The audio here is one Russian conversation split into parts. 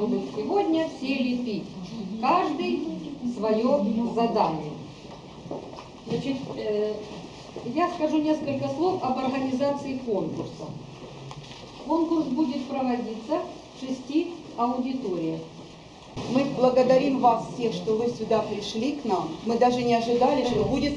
будут сегодня все лепить. Каждый свое задание. Значит, э, я скажу несколько слов об организации конкурса. Конкурс будет проводиться в шести аудиториях. Мы благодарим вас всех, что вы сюда пришли к нам. Мы даже не ожидали, что будет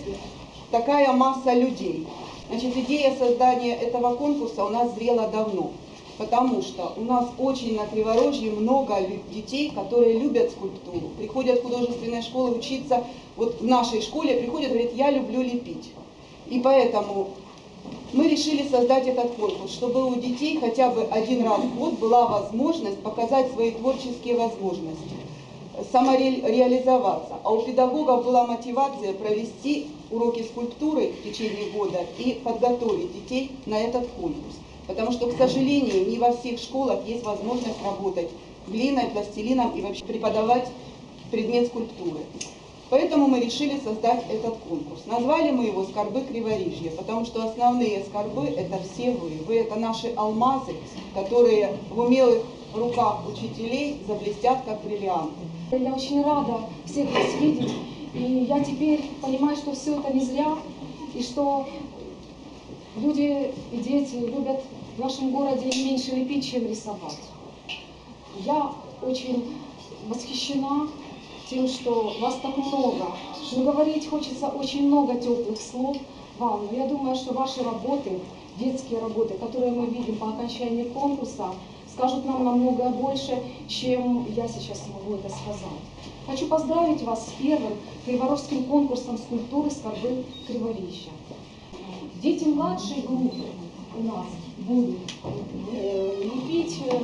такая масса людей. Значит, идея создания этого конкурса у нас зрела давно, потому что у нас очень на Криворожье много детей, которые любят скульптуру, приходят в художественные школы учиться, вот в нашей школе приходят, говорят, я люблю лепить. И поэтому мы решили создать этот конкурс, чтобы у детей хотя бы один раз в год была возможность показать свои творческие возможности, самореализоваться. А у педагогов была мотивация провести уроки скульптуры в течение года и подготовить детей на этот конкурс. Потому что, к сожалению, не во всех школах есть возможность работать глиной, пластилином и вообще преподавать предмет скульптуры. Поэтому мы решили создать этот конкурс. Назвали мы его «Скорбы Криворижья», потому что основные скорбы – это все вы. Вы – это наши алмазы, которые в умелых руках учителей заблестят, как бриллианты. Я очень рада всех вас видеть. И я теперь понимаю, что все это не зря, и что люди и дети любят в нашем городе меньше лепить, чем рисовать. Я очень восхищена тем, что вас так много. Но говорить хочется очень много теплых слов вам. Но я думаю, что ваши работы, детские работы, которые мы видим по окончании конкурса, скажут нам намного больше, чем я сейчас могу это сказать. Хочу поздравить вас с первым Криворожским конкурсом скульптуры «Скорбы Криворища». Дети младшей группы у нас будут э, лепить, э,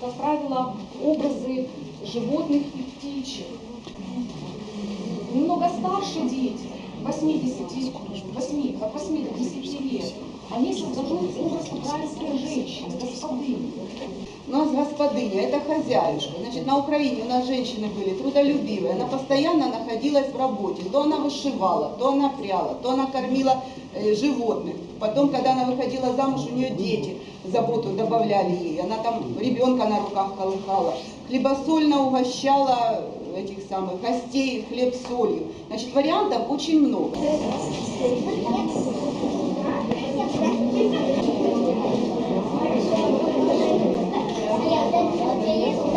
как правило, образы животных и птичек. Немного старше дети, 80, 8, от 8 до 10 лет, они создадут образ украинской женщины, господыни. У нас господыня, это хозяюшка. Значит, на Украине у нас женщины были трудолюбивые. Она постоянно находилась в работе. То она вышивала, то она пряла, то она кормила э, животных. Потом, когда она выходила замуж, у нее дети заботу добавляли ей. Она там ребенка на руках колыхала. Хлебосольно угощала этих самых гостей хлеб с солью. Значит, вариантов очень много. Задумка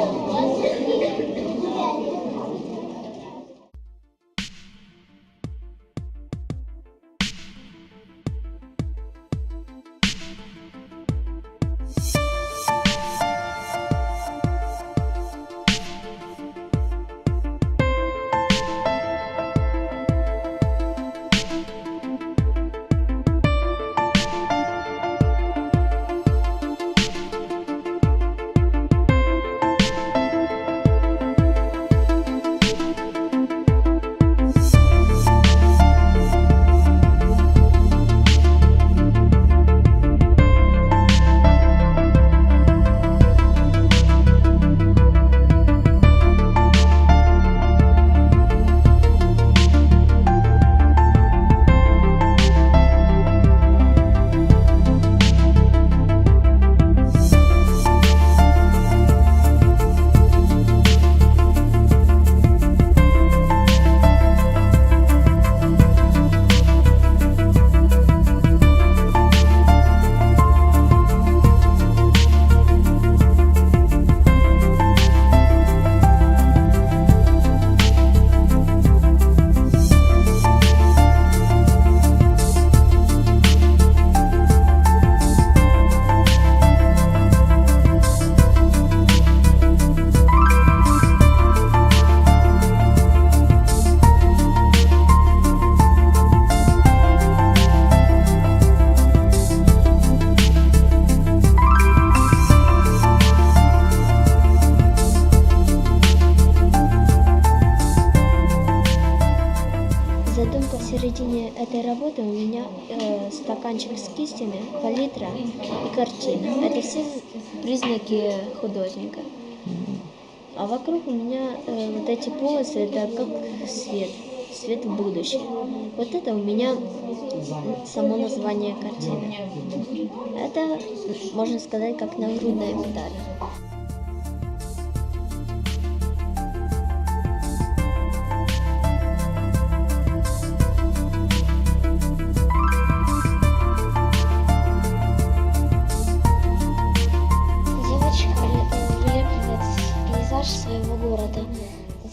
середине этой работы у меня э, стаканчик с кистями, палитра и картина. Это все признаки художника. А вокруг у меня э, вот эти полосы, это как свет, свет в будущее. Вот это у меня само название картины. Это, можно сказать, как нагрудная медаль.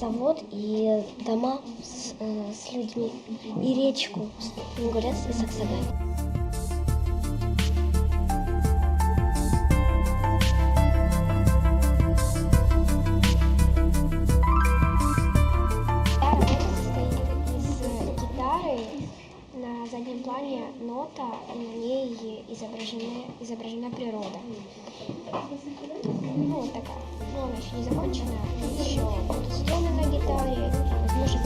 Завод и дома с, э, с людьми, и речку Ингулец и Саксагань. Плане нота, на ней изображена, изображена природа. Ну, вот такая. Ну, она еще не закончена. Еще будут струны на гитаре, возможно,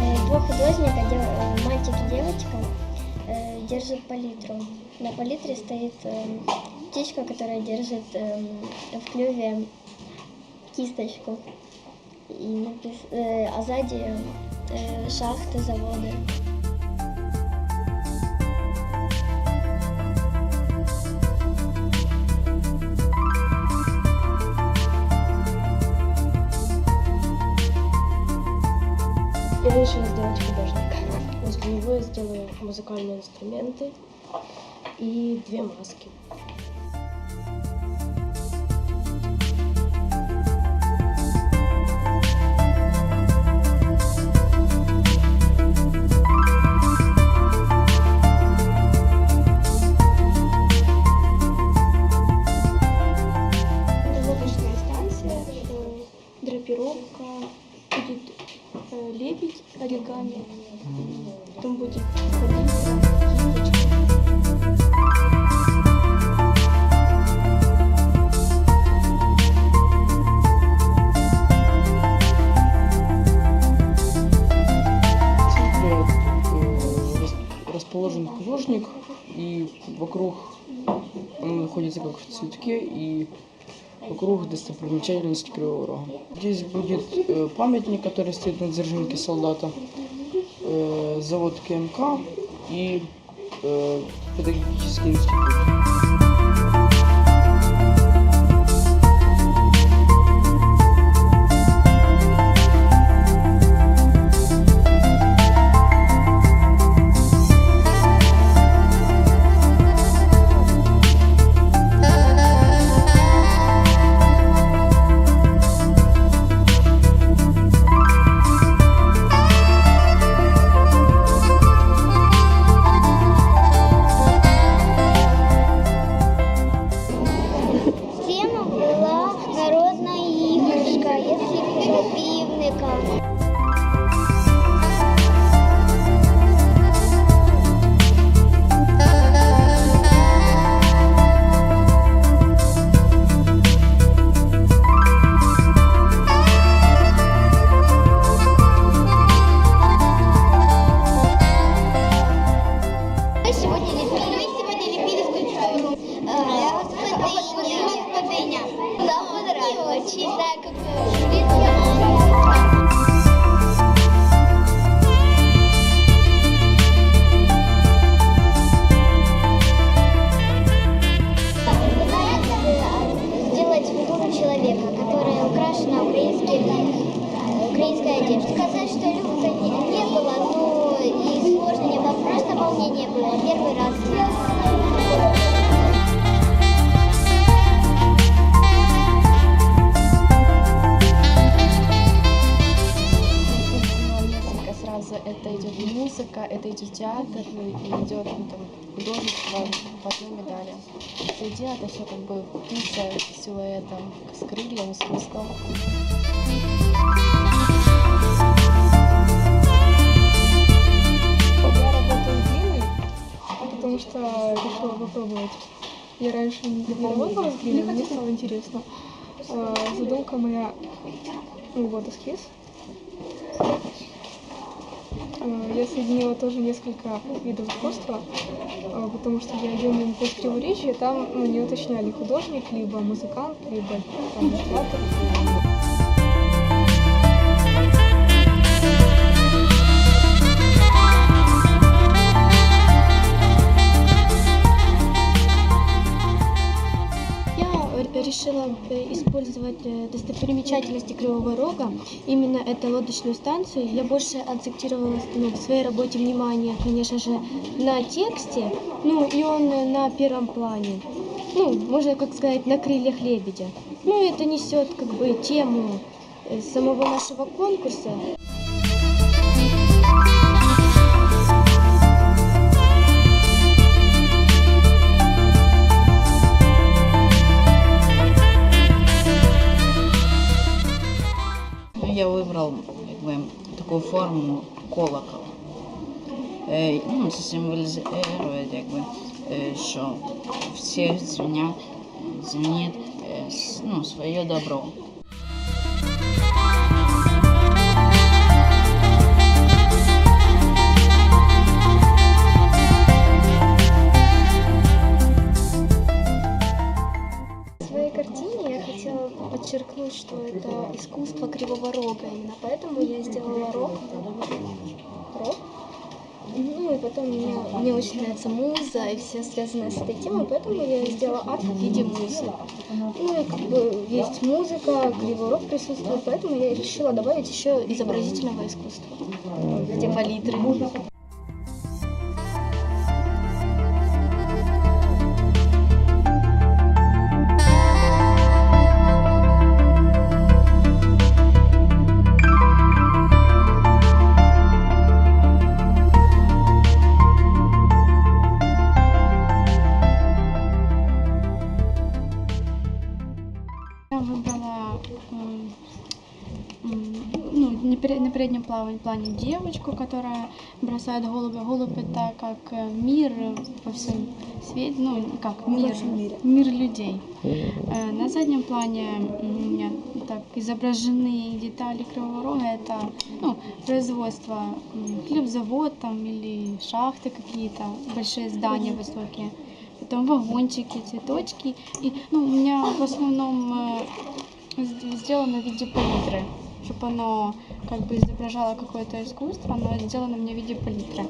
э, два художника, дев- э, мальчик и девочка, э, держат палитру. На палитре стоит э, птичка, которая держит э, в клюве кисточку. И напис- э, а сзади э, шахты, заводы. Я решила сделать художника. Возле него я сделаю музыкальные инструменты и две маски. Вокруг он находится как в цветке, и вокруг достопримечательности Кривого Рога. Здесь будет э, памятник, который стоит на Дзержинке солдата, э, завод КМК и э, педагогический институт. Одной медали. Середина это все как бы птица с силуэтом, с крыльями, с хвостом. Я работаю глиной, потому что решила попробовать. Я раньше не работала с глиной, мне стало интересно. Э, Задумка моя, ну вот эскиз. Э, Я соединила тоже несколько видов искусства, э, потому что я делала по криворечию, там ну, не уточняли художник, либо музыкант, либо там, театр. Решила э, использовать э, достопримечательности Кривого Рога. Именно это лодочную станцию. Я больше акцентировала ну, в своей работе внимание, конечно же, на тексте. Ну, и он на первом плане. Ну, можно, как сказать, на крыльях лебедя. Ну, это несет как бы тему э, самого нашего конкурса. Я вибрав якби, таку форму колокол. Е, ну, це символізує, якби, е, що всіх дзвенять, дзвенить е, с- ну, своє добро. Что это искусство Кривого Рога. Именно поэтому я сделала рог. Рог. Ну и потом мне, мне очень нравится муза и все связанное с этой темой, поэтому я сделала арт в виде музы. Ну и как бы есть музыка, Кривой Рог присутствует, поэтому я решила добавить еще изобразительного искусства в виде палитры. На переднем плане девочку, которая бросает голубя. Голубь это как э, мир во всем свете, ну как мир, мир людей. Э, На заднем плане так изображены детали Кривого Рога. Это ну, производство, хлебзавод там или шахты какие-то, большие здания высокие. Потом вагончики, цветочки. И ну, у меня в основном э, сделано в виде палитры, чтобы оно как бы изображало какое-то искусство, но сделано мне в виде палитры.